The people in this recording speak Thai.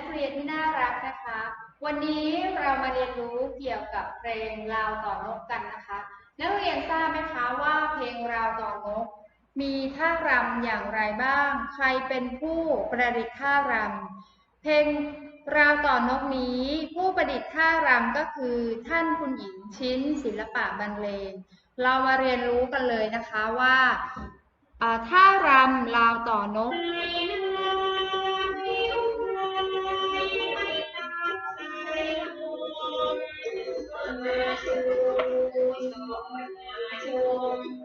นักเรียนที่น่ารักนะคะ วันนี้เรามาเรียนรู้เกี่ยวกับเพลงราวต่อนกกันนะคะ นักเรียนทราบไหมคะว่าเพลงราวต่อนก มีท่ารำอย่างไรบ้าง ใครเป็นผู้ประดิษฐ์ท่ารำเพลงราวต่อนกนี้ ผู้ประดิษฐ์ท่ารำก็คือท่านคุณหญิงชิ้นศิลปะบรรเลง เรามาเรียนรู้กันเลยนะคะว่าท่ารำราวต่อนก เ